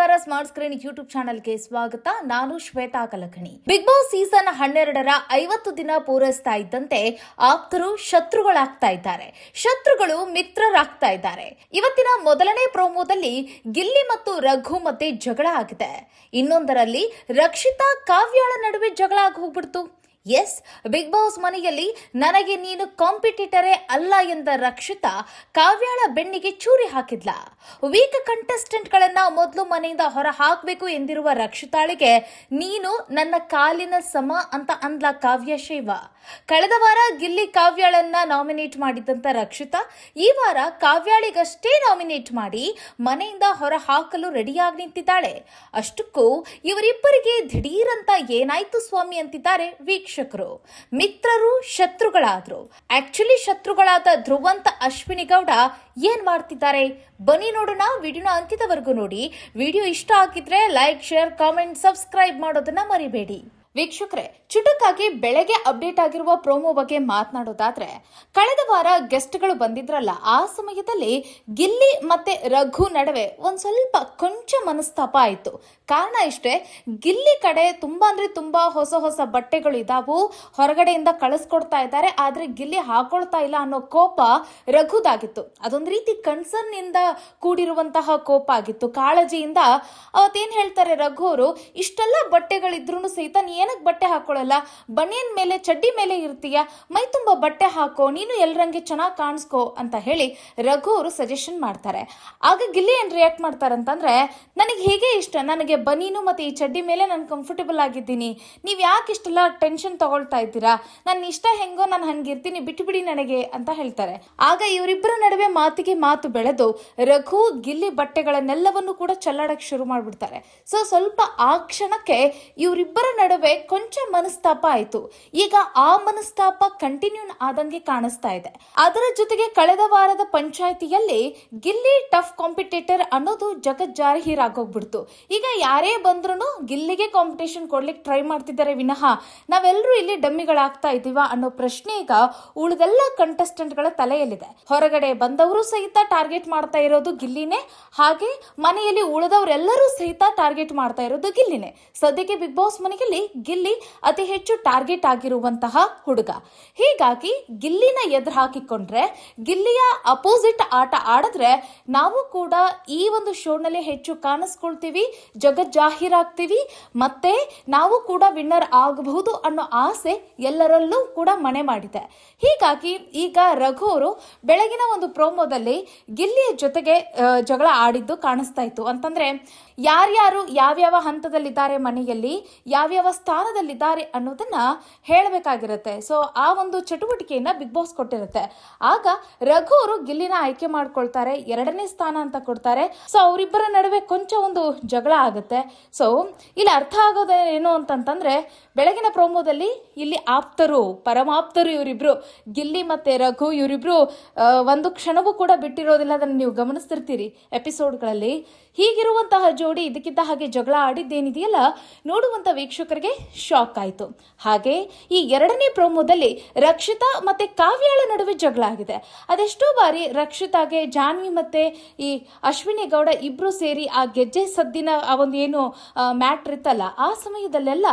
ನಮಸ್ಕಾರ smart screen YouTube ಚಾನೆಲ್ಗೆ ಸ್ವಾಗತ. ನಾನು Shweta Kalakani. Bigg Boss season ಹನ್ನೆರಡರ ಐವತ್ತು ದಿನ ಪೂರೈಸ್ತಾ ಇದ್ದಂತೆ ಆಪ್ತರು ಶತ್ರುಗಳಾಗ್ತಾ ಇದ್ದಾರೆ. ಶತ್ರುಗಳು ಮಿತ್ರರಾಗ್ತಾ ಇದ್ದಾರೆ. ಇವತ್ತಿನ ಮೊದಲನೇ ಪ್ರೋಮೋದಲ್ಲಿ ಗಿಲ್ಲಿ ಮತ್ತು ರಘು ಮತ್ತೆ ಜಗಳ ಆಗಿದೆ. ಇನ್ನೊಂದರಲ್ಲಿ ರಕ್ಷಿತಾ ಕಾವ್ಯಾಳ ನಡುವೆ ಜಗಳ ಆಗಿ ಹೋಗ್ಬಿಡ್ತು. ಎಸ್ ಬಿಗ್ ಬಾಸ್ ಮನೆಯಲ್ಲಿ ನನಗೆ ನೀನು ಕಾಂಪಿಟೇಟರೇ ಅಲ್ಲ ಎಂದ ರಕ್ಷಿತಾ ಕಾವ್ಯಾಳ ಬೆನ್ನಿಗೆ ಚೂರಿ ಹಾಕಿದ್ಲ. ವೀಕ್ ಕಂಟೆಸ್ಟೆಂಟ್ಗಳನ್ನ ಮೊದಲು ಮನೆಯಿಂದ ಹೊರ ಹಾಕಬೇಕು ಎಂದಿರುವ ರಕ್ಷಿತಾಳಿಗೆ ನೀನು ನನ್ನ ಕಾಲಿನ ಸಮ ಅಂತ ಅಂದ್ಲ ಕಾವ್ಯ ಶೈವ. ಕಳೆದ ವಾರ ಗಿಲ್ಲಿ ಕಾವ್ಯಾಳನ್ನ ನಾಮಿನೇಟ್ ಮಾಡಿದಂತ ರಕ್ಷಿತಾ ಈ ವಾರ ಕಾವ್ಯಾಳಿಗಷ್ಟೇ ನಾಮಿನೇಟ್ ಮಾಡಿ ಮನೆಯಿಂದ ಹೊರ ಹಾಕಲು ರೆಡಿಯಾಗಿ ನಿಂತಿದ್ದಾಳೆ. ಅಷ್ಟಕ್ಕೂ ಇವರಿಬ್ಬರಿಗೆ ದಿಢೀರಂತ ಏನಾಯ್ತು ಸ್ವಾಮಿ ಅಂತಿದ್ದಾರೆ ವೀಕ್ಷಕರು, ಮಿತ್ರರು ಶತ್ರುಗಳಾದ್ರು. ಆಕ್ಚುಲಿ ಶತ್ರುಗಳಾದ ಧ್ರುವಂತ ಅಶ್ವಿನಿ ಗೌಡ ಏನ್ ಮಾಡ್ತಿದ್ದಾರೆ? ಬನ್ನಿ ನೋಡೋಣ ವಿಡಿಯೋನ ಅಂತ್ಯದವರೆಗೂ ನೋಡಿ. ವಿಡಿಯೋ ಇಷ್ಟ ಆಗಿದ್ರೆ ಲೈಕ್ ಶೇರ್ ಕಾಮೆಂಟ್ ಸಬ್ಸ್ಕ್ರೈಬ್ ಮಾಡೋದನ್ನ ಮರಿಬೇಡಿ. ವೀಕ್ಷಕರೇ, ಚುಟುಕಾಗಿ ಬೆಳಗ್ಗೆ ಅಪ್ಡೇಟ್ ಆಗಿರುವ ಪ್ರೋಮೋ ಬಗ್ಗೆ ಮಾತನಾಡೋದಾದ್ರೆ, ಕಳೆದ ವಾರ ಗೆಸ್ಟ್ಗಳು ಬಂದಿದ್ರಲ್ಲ, ಆ ಸಮಯದಲ್ಲಿ ಗಿಲ್ಲಿ ಮತ್ತೆ ರಘು ನಡುವೆ ಒಂದ್ ಸ್ವಲ್ಪ ಕೊಂಚ ಮನಸ್ತಾಪ ಆಯಿತು. ಕಾರಣ ಇಷ್ಟೇ, ಗಿಲ್ಲಿ ಕಡೆ ತುಂಬಾ ಅಂದ್ರೆ ತುಂಬಾ ಹೊಸ ಹೊಸ ಬಟ್ಟೆಗಳು ಇದಾವು, ಹೊರಗಡೆಯಿಂದ ಕಳಿಸ್ಕೊಡ್ತಾ ಇದ್ದಾರೆ, ಆದ್ರೆ ಗಿಲ್ಲಿ ಹಾಕೊಳ್ತಾ ಇಲ್ಲ ಅನ್ನೋ ಕೋಪ ರಘುದಾಗಿತ್ತು. ಅದೊಂದು ರೀತಿ ಕನ್ಸರ್ನ್ ಇಂದ ಕೂಡಿರುವಂತಹ ಕೋಪ ಆಗಿತ್ತು. ಕಾಳಜಿಯಿಂದ, ಅವತ್ತೇನ್ ಹೇಳ್ತಾರೆ ರಘು ಅವರು, ಇಷ್ಟೆಲ್ಲ ಬಟ್ಟೆಗಳಿದ್ರು ಸಹಿತ ನೀ ಏನಕ್ಕೆ ಬಟ್ಟೆ ಹಾಕೊಳ್ಳಲ್ಲ? ಬನಿಯನ್ ಮೇಲೆ, ಚಡ್ಡಿ ಮೇಲೆ ಇರ್ತೀಯ? ಮೈ ತುಂಬ ಬಟ್ಟೆ ಹಾಕೋ, ನೀನು ಎಲ್ರಂಗೆ ಚೆನ್ನಾಗಿ ಕಾಣಿಸ್ಕೋ ಅಂತ ಹೇಳಿ ರಘು ಅವರು ಸಜೆಷನ್ ಮಾಡ್ತಾರೆ. ಆಗ ಗಿಲ್ಲಿ ಏನು ರಿಯಾಕ್ಟ್ ಮಾಡ್ತಾರೆ ಅಂತಂದ್ರೆ ನನಗೆ ಹೇಗೆ ಇಷ್ಟ. ನನಗೆ ಬನೀನು ಮತ್ತೆ ಈ ಚಡ್ಡಿ ಮೇಲೆ ನಾನು ಕಂಫರ್ಟಬಲ್ ಆಗಿದ್ದೀನಿ. ನೀವು ಯಾಕೆ ಇಷ್ಟೆಲ್ಲ ಟೆನ್ಷನ್ ತಗೊಳ್ತಾ ಇದ್ದೀರಾ? ನನ್ನ ಇಷ್ಟ ಹೆಂಗೋ ನಾನು ಹಂಗಿರ್ತೀನಿ. ಬಿಟ್ಟು ಬಿಡಿ ನನಗೆ ಅಂತ ಹೇಳ್ತಾರೆ. ಆಗ ಇವರಿಬ್ಬರ ನಡುವೆ ಮಾತಿಗೆ ಮಾತು ಬೆಳೆದು ರಘು, ಗಿಲ್ಲಿ ಬಟ್ಟೆಗಳನ್ನೆಲ್ಲವನ್ನು ಕೂಡ ಚಲ್ಲಾಡಕ್ಕೆ ಶುರು ಮಾಡಿಬಿಡ್ತಾರೆ. ಸೊ ಸ್ವಲ್ಪ ಆ ಕ್ಷಣಕ್ಕೆ ಇವರಿಬ್ಬರ ನಡುವೆ ಕೊಂಚ ಮನಸ್ತಾಪ ಆಯಿತು. ಈಗ ಆ ಮನಸ್ತಾಪ ಕಂಟಿನ್ಯೂ ಆದಂಗೆ ಕಾಣಿಸ್ತಾ ಇದೆ. ಅದರ ಜೊತೆಗೆ ಕಳೆದ ವಾರದ ಪಂಚಾಯಿತಿಯಲ್ಲಿ ಗಿಲ್ಲಿ ಟಫ್ ಕಾಂಪಿಟೇಟರ್ ಅನ್ನೋದು ಜಗಜ್ಜಾಹೀರಾಗೋಗ್ಬಿಡ್ತು. ಈಗ ಯಾರೇ ಬಂದ್ರು ಗಿಲ್ಲಿಗೆ ಕಾಂಪಿಟೇಷನ್ ಕೊಡ್ಲಿಕ್ಕೆ ಟ್ರೈ ಮಾಡ್ತಿದ್ದಾರೆ ವಿನಃ ನಾವೆಲ್ಲರೂ ಇಲ್ಲಿ ಡಮ್ಮಿಗಳಾಗ್ತಾ ಇದೀವ ಅನ್ನೋ ಪ್ರಶ್ನೆ ಈಗ ಉಳಿದೆಲ್ಲ ಕಂಟೆಸ್ಟೆಂಟ್ಗಳ ತಲೆಯಲ್ಲಿದೆ. ಹೊರಗಡೆ ಬಂದವರು ಸಹಿತ ಟಾರ್ಗೆಟ್ ಮಾಡ್ತಾ ಇರೋದು ಗಿಲ್ಲಿನೇ. ಹಾಗೆ ಮನೆಯಲ್ಲಿ ಉಳಿದವರೆಲ್ಲರೂ ಸಹಿತ ಟಾರ್ಗೆಟ್ ಮಾಡ್ತಾ ಇರೋದು ಗಿಲ್ಲಿನೇ. ಸದ್ಯಕ್ಕೆ ಬಿಗ್ ಬಾಸ್ ಮನೆಯಲ್ಲಿ ಗಿಲ್ಲಿ ಅತಿ ಹೆಚ್ಚು ಟಾರ್ಗೆಟ್ ಆಗಿರುವಂತಹ ಹುಡುಗ. ಹೀಗಾಗಿ ಗಿಲ್ಲಿನ ಎದುರು ಹಾಕಿಕೊಂಡ್ರೆ, ಗಿಲ್ಲಿಯ ಅಪೋಸಿಟ್ ಆಟ ಆಡಿದ್ರೆ ನಾವು ಕೂಡ ಈ ಒಂದು ಶೋನಲ್ಲಿ ಹೆಚ್ಚು ಕಾಣಿಸ್ಕೊಳ್ತೀವಿ ಜಗಜ್ಜಾಹೀರಾಗ್ತೀವಿ ಮತ್ತೆ ನಾವು ಕೂಡ ವಿನ್ನರ್ ಆಗಬಹುದು ಅನ್ನೋ ಆಸೆ ಎಲ್ಲರಲ್ಲೂ ಕೂಡ ಮನೆ ಮಾಡಿದೆ. ಹೀಗಾಗಿ ಈಗ ರಘು ಅವರು ಬೆಳಗಿನ ಒಂದು ಪ್ರೋಮೋದಲ್ಲಿ ಗಿಲ್ಲಿಯ ಜೊತೆಗೆ ಜಗಳ ಆಡಿದ್ದು ಕಾಣಿಸ್ತಾ ಇತ್ತು. ಅಂತಂದ್ರೆ, ಯಾರ್ಯಾರು ಯಾವ್ಯಾವ ಹಂತದಲ್ಲಿದ್ದಾರೆ ಮನೆಯಲ್ಲಿ, ಯಾವ್ಯಾವ ಸ್ಥಾನದಲ್ಲಿದ್ದಾರೆ ಅನ್ನೋದನ್ನ ಹೇಳಬೇಕಾಗಿರುತ್ತೆ. ಸೊ ಆ ಒಂದು ಚಟುವಟಿಕೆಯನ್ನ ಬಿಗ್ ಬಾಸ್ ಕೊಟ್ಟಿರುತ್ತೆ. ಆಗ ರಘು ಅವರು ಗಿಲ್ಲಿನ ಆಯ್ಕೆ ಮಾಡ್ಕೊಳ್ತಾರೆ. ಎರಡನೇ ಸ್ಥಾನ ಅಂತ ಕೊಡ್ತಾರೆ. ಸೊ ಅವರಿಬ್ಬರ ನಡುವೆ ಕೊಂಚ ಒಂದು ಜಗಳ ಆಗುತ್ತೆ. ಸೊ ಇಲ್ಲಿ ಅರ್ಥ ಆಗೋದೇ ಏನು ಅಂತಂತಂದ್ರೆ, ಬೆಳಗಿನ ಪ್ರೋಮೋದಲ್ಲಿ ಇಲ್ಲಿ ಆಪ್ತರು, ಪರಮಾಪ್ತರು ಇವರಿಬ್ರು, ಗಿಲ್ಲಿ ಮತ್ತೆ ರಘು ಇವರಿಬ್ರು ಒಂದು ಕ್ಷಣವೂ ಕೂಡ ಬಿಟ್ಟಿರೋದಿಲ್ಲ. ಅದನ್ನು ನೀವು ಗಮನಿಸ್ತಿರ್ತೀರಿ ಎಪಿಸೋಡ್ಗಳಲ್ಲಿ. ಹೀಗಿರುವಂತಹ ಜೋಡಿ ಇದಕ್ಕಿಂತ ಹಾಗೆ ಜಗಳ ಆಡಿದ್ದೇನಿದೆಯಲ್ಲ? ನೋಡುವಂತ ವೀಕ್ಷಕರಿಗೆ ಶಾಕ್ ಆಯಿತು. ಹಾಗೆ ಈ ಎರಡನೇ ಪ್ರೋಮೋದಲ್ಲಿ ರಕ್ಷಿತಾ ಮತ್ತೆ ಕಾವ್ಯಾಳ ನಡುವೆ ಜಗಳ ಆಗಿದೆ. ಅದೆಷ್ಟೋ ಬಾರಿ ರಕ್ಷಿತಾಗೆ ಜಾನ್ವಿ ಮತ್ತೆ ಈ ಅಶ್ವಿನಿ ಗೌಡ ಇಬ್ಬರು ಸೇರಿ ಆ ಗೆಜ್ಜೆ ಸದ್ದಿನ ಆ ಒಂದು ಏನು ಮ್ಯಾಟ್ರ್ ಇತ್ತಲ್ಲ, ಆ ಸಮಯದಲ್ಲೆಲ್ಲ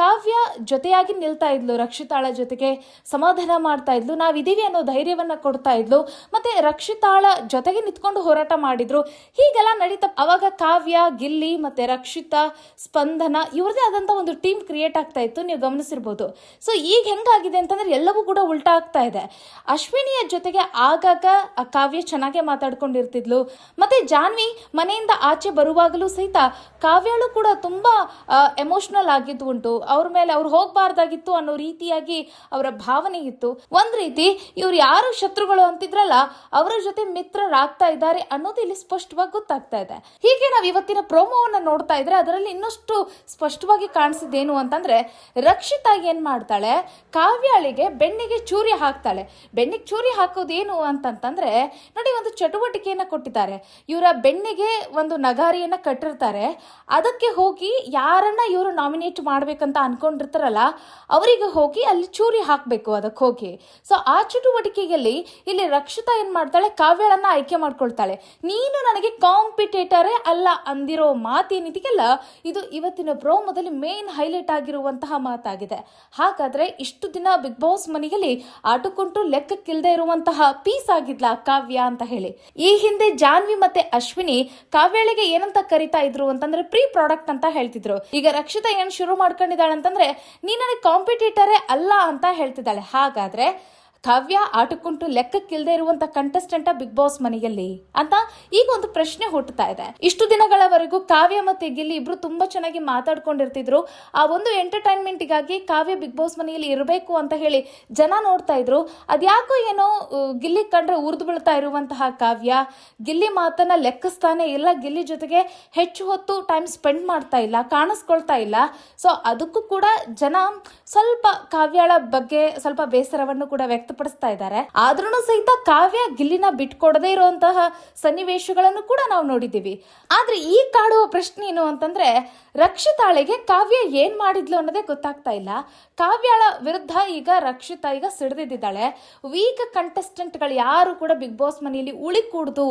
ಕಾವ್ಯ ಜೊತೆಯಾಗಿ ನಿಲ್ತಾ ಇದ್ಲು. ರಕ್ಷಿತಾಳ ಜೊತೆಗೆ ಸಮಾಧಾನ ಮಾಡ್ತಾ ಇದ್ಲು. ನಾವಿದ್ದೀವಿ ಅನ್ನೋ ಧೈರ್ಯವನ್ನ ಕೊಡ್ತಾ ಇದ್ಲು. ಮತ್ತೆ ರಕ್ಷಿತಾಳ ಜೊತೆಗೆ ನಿಂತ್ಕೊಂಡು ಹೋರಾಟ ಮಾಡಿದ್ರು. ಹೀಗೆಲ್ಲ ನಡೀತಾ, ಅವಾಗ ಕಾವ್ಯ, ಗಿಲ್ಲಿ ಮತ್ತೆ ರಕ್ಷಿತಾ, ಸ್ಪಂದನ ಇವ್ರದೇ ಆದಂತ ಒಂದು ಟೀಮ್ ಕ್ರಿಯೇಟ್ ಆಗ್ತಾ ಇತ್ತು, ನೀವು ಗಮನಿಸಿರ್ಬೋದು. ಸೊ ಈಗ ಹೆಂಗಾಗಿದೆ ಅಂತಂದ್ರೆ ಎಲ್ಲವೂ ಕೂಡ ಉಲ್ಟಾ ಆಗ್ತಾ ಇದೆ. ಅಶ್ವಿನಿಯ ಜೊತೆಗೆ ಆಗಾಗ ಕಾವ್ಯ ಚೆನ್ನಾಗೆ ಮಾತಾಡ್ಕೊಂಡಿರ್ತಿದ್ಲು. ಮತ್ತೆ ಜಾನ್ವಿ ಮನೆಯಿಂದ ಆಚೆ ಬರುವಾಗಲೂ ಸಹಿತ ಕಾವ್ಯಳು ಕೂಡ ತುಂಬಾ ಎಮೋಷನಲ್ ಆಗಿದ್ದು ಉಂಟು. ಅವ್ರ ಮೇಲೆ ಅವ್ರು ಹೋಗ್ಬಾರ್ದಾಗಿತ್ತು ಅನ್ನೋ ರೀತಿಯಾಗಿ ಅವರ ಭಾವನೆ ಇತ್ತು. ಒಂದ್ ರೀತಿ ಇವ್ರು ಯಾರು ಶತ್ರುಗಳು ಅಂತಿದ್ರಲ್ಲ, ಅವರ ಜೊತೆ ಮಿತ್ರರಾಗ್ತಾ ಇದ್ದಾರೆ ಅನ್ನೋದು ಇಲ್ಲಿ ಸ್ಪಷ್ಟವಾಗಿ ಗೊತ್ತಾಗ್ತಾ ಇದೆ. ಹೀಗೆ ನಾವು ಇವತ್ತಿನ ಪ್ರೋಮೋವನ್ನ ನೋಡ್ತಾ ಇದ್ರೆ ಅದರಲ್ಲಿ ಇನ್ನಷ್ಟು ಸ್ಪಷ್ಟವಾಗಿ ಕಾಣಿಸಿದ್ದೇನು ಅಂತಂದ್ರೆ ರಕ್ಷಿತಾ ಏನ್ ಮಾಡ್ತಾಳೆ? ಕಾವ್ಯಾಳಿಗೆ ಬೆನ್ನಿಗೆ ಚೂರಿ ಹಾಕ್ತಾಳೆ. ಬೆನ್ನಿಗೆ ಚೂರಿ ಹಾಕೋದೇನು ಅಂತಂತಂದ್ರೆ, ನೋಡಿ ಒಂದು ಚಟುವಟಿಕೆಯನ್ನ ಕೊಟ್ಟಿದ್ದಾರೆ. ಇವರ ಬೆನ್ನಿಗೆ ಒಂದು ನಗಾರಿಯನ್ನ ಕಟ್ಟಿರ್ತಾರೆ. ಅದಕ್ಕೆ ಹೋಗಿ ಯಾರನ್ನ ಇವರು ನಾಮಿನೇಟ್ ಮಾಡ್ಬೇಕಂತ ಅನ್ಕೊಂಡಿರ್ತಾರಲ್ಲ, ಅವರಿಗೆ ಹೋಗಿ ಅಲ್ಲಿ ಚೂರಿ ಹಾಕಬೇಕು ಅದಕ್ಕೆ ಹೋಗಿ. ಸೊ ಆ ಚಟುವಟಿಕೆಯಲ್ಲಿ ಇಲ್ಲಿ ರಕ್ಷಿತಾ ಏನ್ ಮಾಡ್ತಾಳೆ? ಕಾವ್ಯಳನ್ನ ಆಯ್ಕೆ ಮಾಡ್ಕೊಳ್ತಾಳೆ. ನೀನು ನನಗೆ ಕಾಂಪಿಟೇಟರೇ ಅಲ್ಲ ಅಂದ ಅಂದಿರೋ ಮಾತೇನಿದೆಯಲ್ಲ, ಇದು ಇವತ್ತಿನ ಪ್ರೋಮೋದಲ್ಲಿ ಮೇನ್ ಹೈಲೈಟ್ ಆಗಿರುವಂತಹ ಮಾತಾಗಿದೆ. ಹಾಗಾದ್ರೆ ಇಷ್ಟು ದಿನ ಬಿಗ್ ಬಾಸ್ ಮನೆಯಲ್ಲಿ ಆಟಕೊಂಡು ಲೆಕ್ಕಕ್ಕಿಲ್ಲದೆ ಇರುವಂತಹ ಪೀಸ್ ಆಗಿದ್ಲ ಕಾವ್ಯ ಅಂತ ಹೇಳಿ. ಈ ಹಿಂದೆ ಜಾನ್ವಿ ಮತ್ತೆ ಅಶ್ವಿನಿ ಕಾವ್ಯಳಿಗೆ ಏನಂತ ಕರಿತಾ ಇದ್ರು ಅಂತಂದ್ರೆ ಪ್ರೀ ಪ್ರಾಡಕ್ಟ್ ಅಂತ ಹೇಳ್ತಿದ್ರು. ಈಗ ರಕ್ಷಿತಾ ಏನ್ ಶುರು ಮಾಡ್ಕೊಂಡಿದ್ದಾಳೆ ಅಂತಂದ್ರೆ, ನೀ ಕಾಂಪಿಟೇಟರೇ ಅಲ್ಲ ಅಂತ ಹೇಳ್ತಿದ್ದಾಳೆ. ಹಾಗಾದ್ರೆ ಕಾವ್ಯ ಆಟಕ್ಕುಂಟು ಲೆಕ್ಕಕ್ಕಿಲ್ಲದೆ ಇರುವಂತ ಕಂಟೆಸ್ಟೆಂಟ್ ಬಿಗ್ ಬಾಸ್ ಮನೆಯಲ್ಲಿ ಅಂತ ಈಗ ಒಂದು ಪ್ರಶ್ನೆ ಹುಟ್ಟುತ್ತಾ ಇದೆ. ಇಷ್ಟು ದಿನಗಳವರೆಗೂ ಕಾವ್ಯ ಮತ್ತೆ ಗಿಲ್ಲಿ ಇಬ್ರು ತುಂಬಾ ಚೆನ್ನಾಗಿ ಮಾತಾಡ್ಕೊಂಡಿರ್ತಿದ್ರು. ಆ ಒಂದು ಎಂಟರ್ಟೈನ್ಮೆಂಟ್ಗಾಗಿ ಕಾವ್ಯ ಬಿಗ್ ಬಾಸ್ ಮನೆಯಲ್ಲಿ ಇರಬೇಕು ಅಂತ ಹೇಳಿ ಜನ ನೋಡ್ತಾ ಇದ್ರು. ಅದ್ಯಾಕೋ ಏನೋ ಗಿಲ್ಲಿ ಕಂಡ್ರೆ ಉರಿದು ಬೀಳ್ತಾ ಇರುವಂತಹ ಕಾವ್ಯ. ಗಿಲ್ಲಿ ಮಾತನ್ನ ಲೆಕ್ಕಿಸ್ತಾನೆ ಇಲ್ಲ, ಗಿಲ್ಲಿ ಜೊತೆಗೆ ಹೆಚ್ಚು ಹೊತ್ತು ಟೈಮ್ ಸ್ಪೆಂಡ್ ಮಾಡ್ತಾ ಇಲ್ಲ, ಕಾಣಿಸ್ಕೊಳ್ತಾ ಇಲ್ಲ. ಸೊ ಅದಕ್ಕೂ ಕೂಡ ಜನ ಸ್ವಲ್ಪ ಕಾವ್ಯಳ ಬಗ್ಗೆ ಸ್ವಲ್ಪ ಬೇಸರವನ್ನು ಕೂಡ ವ್ಯಕ್ತಪಡಿಸ್ತಾ ಇದ್ದಾರೆ. ಆದ್ರೂ ಸಹಿತ ಕಾವ್ಯ ಗಿಲ್ಲಿನ ಬಿಟ್ಕೊಡದೇ ಇರುವಂತಹ ಸನ್ನಿವೇಶಗಳನ್ನು ಕೂಡ ನಾವು ನೋಡಿದ್ದೀವಿ. ಆದ್ರೆ ಈ ಕಾಡುವ ಪ್ರಶ್ನೆ ಏನು ಅಂತಂದ್ರೆ ರಕ್ಷಿತಾಳಿಗೆ ಕಾವ್ಯ ಏನ್ ಮಾಡಿದ್ಲು ಅನ್ನೋದೇ ಗೊತ್ತಾಗ್ತಾ ಇಲ್ಲ. ಕಾವ್ಯಾಳ ವಿರುದ್ಧ ಈಗ ರಕ್ಷಿತಾ ಈಗ ಸಿಡಿದಿದ್ದಾಳೆ. ವೀಕ್ ಕಂಟೆಸ್ಟೆಂಟ್ಗಳು ಯಾರು ಕೂಡ ಬಿಗ್ ಬಾಸ್ ಮನೆಯಲ್ಲಿ ಉಳಿಕೂಡ್ದು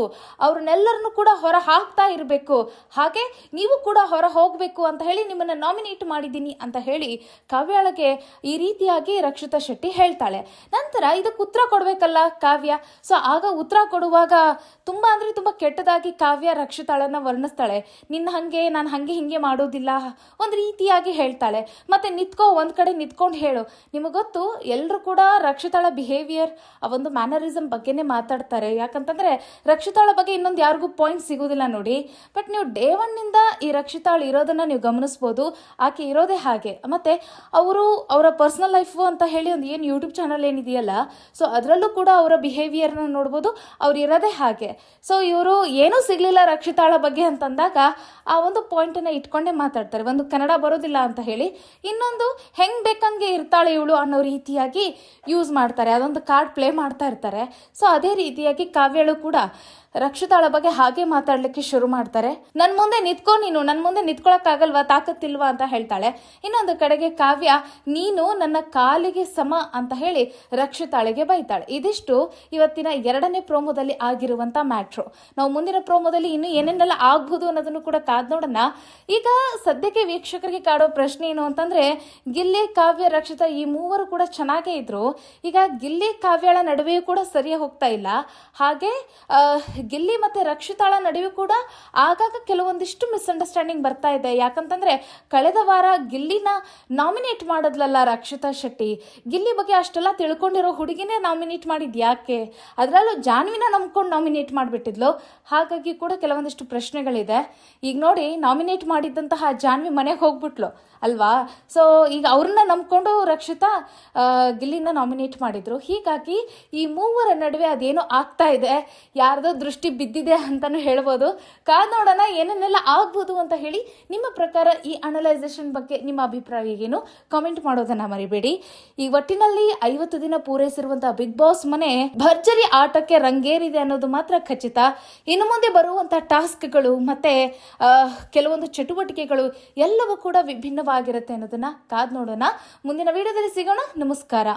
ಅವ್ರನ್ನೆಲ್ಲರನ್ನು ಕೂಡ ಹೊರ ಹಾಕ್ತಾ ಇರಬೇಕು. ಹಾಗೆ ನೀವು ಕೂಡ ಹೊರ ಹೋಗಬೇಕು ಅಂತ ಹೇಳಿ ನಿಮ್ಮನ್ನ ನಾಮಿನೇಟ್ ಮಾಡಿದ್ದೀನಿ ಅಂತ ಹೇಳಿ ಕಾವ್ಯಾಳಗೆ ಈ ರೀತಿಯಾಗಿ ರಕ್ಷಿತಾ ಶೆಟ್ಟಿ ಹೇಳ್ತಾಳೆ. ನಂತರ ಇದಕ್ಕೆ ಉತ್ತರ ಕೊಡಬೇಕಲ್ಲ ಕಾವ್ಯ. ಸೊ ಆಗ ಉತ್ತರ ಕೊಡುವಾಗ ತುಂಬ ಅಂದರೆ ತುಂಬ ಕೆಟ್ಟದಾಗಿ ಕಾವ್ಯ ರಕ್ಷಿತಾಳನ್ನು ವರ್ಣಿಸ್ತಾಳೆ. ನಿನ್ನ ಹಾಗೆ, ನಾನು ಹಾಗೆ ಹಿಂಗೆ ಮಾಡೋದಿಲ್ಲ ಒಂದು ರೀತಿಯಾಗಿ ಹೇಳ್ತಾಳೆ. ಮತ್ತು ನಿತ್ಕೋ, ಒಂದು ಕಡೆ ನಿಂತ್ಕೊಂಡು ಹೇಳು. ನಿಮಗೆ ಗೊತ್ತು ಎಲ್ಲರೂ ಕೂಡ ರಕ್ಷಿತಾಳ ಬಿಹೇವಿಯರ್ ಆ ಒಂದು ಮ್ಯಾನರಿಸಮ್ ಬಗ್ಗೆನೇ ಮಾತಾಡ್ತಾರೆ. ಯಾಕಂತಂದರೆ ರಕ್ಷಿತಾಳ ಬಗ್ಗೆ ಇನ್ನೊಂದು ಯಾರಿಗೂ ಪಾಯಿಂಟ್ ಸಿಗೋದಿಲ್ಲ ನೋಡಿ. ಬಟ್ ನೀವು ಡೇ ಒನ್ನಿಂದ ಈ ರಕ್ಷಿತಾಳ ಇರೋದನ್ನು ನೀವು ಗಮನಿಸ್ಬೋದು. ಆಕೆ ಇರೋದೇ ಹಾಗೆ. ಮತ್ತು ಅವರು ಅವರ ಪರ್ಸನಲ್ ಲೈಫು ಅಂತ ಹೇಳಿ ಒಂದು ಏನು ಯೂಟ್ಯೂಬ್ ಚಾನಲ್ ಏನಿದೆಯಲ್ಲ ಸೊ ಅದರಲ್ಲೂ ಕೂಡ ಅವರ ಬಿಹೇವಿಯರ್ನ ನೋಡ್ಬೋದು. ಅವ್ರು ಇರೋದೇ ಹಾಗೆ. ಸೊ ಇವರು ಏನೂ ಸಿಗಲಿಲ್ಲ ರಕ್ಷಿತಾಳ ಬಗ್ಗೆ ಅಂತಂದಾಗ ಆ ಒಂದು ಪಾಯಿಂಟನ್ನು ಇಟ್ಕೊಂಡೇ ಮಾತಾಡ್ತಾರೆ. ಒಂದು ಕನ್ನಡ ಬರೋದಿಲ್ಲ ಅಂತ ಹೇಳಿ. ಇನ್ನೊಂದು ಹೆಂಗೆ ಬೇಕಂಗೆ ಇರ್ತಾಳೆ ಇವಳು ಅನ್ನೋ ರೀತಿಯಾಗಿ ಯೂಸ್ ಮಾಡ್ತಾರೆ. ಅದೊಂದು ಕಾರ್ಡ್ ಪ್ಲೇ ಮಾಡ್ತಾ ಇರ್ತಾರೆ. ಸೊ ಅದೇ ರೀತಿಯಾಗಿ ಕಾವ್ಯಳು ಕೂಡ ರಕ್ಷಿತಾಳ ಬಗ್ಗೆ ಹಾಗೆ ಮಾತಾಡ್ಲಿಕ್ಕೆ ಶುರು ಮಾಡ್ತಾರೆ. ನನ್ ಮುಂದೆ ನಿತ್ಕೋ ನೀನು, ನನ್ ಮುಂದೆ ನಿಂತ್ಕೊಳಕ್ಕಾಗಲ್ವಾ, ತಾಕತ್ತಿಲ್ವಾ ಅಂತ ಹೇಳ್ತಾಳೆ. ಇನ್ನೊಂದು ಕಡೆಗೆ ಕಾವ್ಯ, ನೀನು ನನ್ನ ಕಾಲಿಗೆ ಸಮ ಅಂತ ಹೇಳಿ ರಕ್ಷಿತಾಳಿಗೆ ಬೈತಾಳೆ. ಇದಿಷ್ಟು ಇವತ್ತಿನ ಎರಡನೇ ಪ್ರೋಮೋದಲ್ಲಿ ಆಗಿರುವಂತ ಮ್ಯಾಟ್ರು. ನಾವು ಮುಂದಿನ ಪ್ರೋಮೋದಲ್ಲಿ ಇನ್ನು ಏನೇನೆಲ್ಲ ಆಗ್ಬಹುದು ಅನ್ನೋದನ್ನು ಕೂಡ ಕಾದ್ ನೋಡೋಣ. ಈಗ ಸದ್ಯಕ್ಕೆ ವೀಕ್ಷಕರಿಗೆ ಕಾಡೋ ಪ್ರಶ್ನೆ ಏನು ಅಂತಂದ್ರೆ, ಗಿಲ್ಲಿ, ಕಾವ್ಯ, ರಕ್ಷಿತಾ ಈ ಮೂವರು ಕೂಡ ಚೆನ್ನಾಗೇ ಇದ್ರು. ಈಗ ಗಿಲ್ಲಿ, ಕಾವ್ಯಳ ನಡುವೆಯೂ ಕೂಡ ಸರಿಯಾಗಿ ಹೋಗ್ತಾ ಇಲ್ಲ. ಹಾಗೆ ಗಿಲ್ಲಿ ಮತ್ತೆ ರಕ್ಷಿತಾಳ ನಡುವೆ ಕೂಡ ಆಗಾಗ ಕೆಲವೊಂದಿಷ್ಟು ಮಿಸ್ಅಂಡರ್ಸ್ಟ್ಯಾಂಡಿಂಗ್ ಬರ್ತಾ ಇದೆ. ಯಾಕಂತಂದ್ರೆ ಕಳೆದ ವಾರ ಗಿಲ್ಲಿನ ನಾಮಿನೇಟ್ ಮಾಡೋದ್ಲಲ್ಲ ರಕ್ಷಿತಾ ಶೆಟ್ಟಿ. ಗಿಲ್ಲಿ ಬಗ್ಗೆ ಅಷ್ಟೆಲ್ಲ ತಿಳ್ಕೊಂಡಿರೋ ಹುಡುಗಿನೇ ನಾಮಿನೇಟ್ ಮಾಡಿದ್ ಯಾಕೆ? ಅದರಲ್ಲೂ ಜಾನ್ವಿನ ನಂಬ್ಕೊಂಡು ನಾಮಿನೇಟ್ ಮಾಡಿಬಿಟ್ಟಿದ್ಲು. ಹಾಗಾಗಿ ಕೂಡ ಕೆಲವೊಂದಿಷ್ಟು ಪ್ರಶ್ನೆಗಳಿದೆ. ಈಗ ನೋಡಿ ನಾಮಿನೇಟ್ ಮಾಡಿದ್ದಂತಹ ಜಾನ್ವಿ ಮನೆಗೆ ಹೋಗ್ಬಿಟ್ಲು, ಅಲ್ವಾ? ಸೊ ಈಗ ಅವ್ರನ್ನ ನಂಬ್ಕೊಂಡು ರಕ್ಷಿತಾ ಗಿಲ್ಲಿನ ನಾಮಿನೇಟ್ ಮಾಡಿದ್ರು. ಹೀಗಾಗಿ ಈ ಮೂವರ ನಡುವೆ ಅದೇನೋ ಆಗ್ತಾ ಇದೆ. ಯಾರ್ದೋ ದೃಷ್ಟಿ ಬಿದ್ದಿದೆ ಅಂತಾನು ಹೇಳ್ಬೋದು. ಕಾದ್ ನೋಡೋಣ ಏನೇನೆಲ್ಲ ಆಗ್ಬೋದು ಅಂತ ಹೇಳಿ ನಿಮ್ಮ ಪ್ರಕಾರ ಈ ಅನಲೈಸೇಷನ್ ಬಗ್ಗೆ ನಿಮ್ಮ ಅಭಿಪ್ರಾಯ ಏನು? ಕಾಮೆಂಟ್ ಮಾಡೋದನ್ನ ಮರಿಬೇಡಿ. ಈ ಒಟ್ಟಿನಲ್ಲಿ ಐವತ್ತು ದಿನ ಪೂರೈಸಿರುವಂತಹ ಬಿಗ್ ಬಾಸ್ ಮನೆ ಭರ್ಜರಿ ಆಟಕ್ಕೆ ರಂಗೇರಿದೆ ಅನ್ನೋದು ಮಾತ್ರ ಖಚಿತ. ಇನ್ನು ಮುಂದೆ ಬರುವಂತಹ ಟಾಸ್ಕ್ಗಳು ಮತ್ತೆ ಕೆಲವೊಂದು ಚಟುವಟಿಕೆಗಳು ಎಲ್ಲವೂ ಕೂಡ ವಿಭಿನ್ನವಾಗಿರುತ್ತೆ ಅನ್ನೋದನ್ನ ಕಾದ್ ನೋಡೋಣ. ಮುಂದಿನ ವಿಡಿಯೋದಲ್ಲಿ ಸಿಗೋಣ. ನಮಸ್ಕಾರ.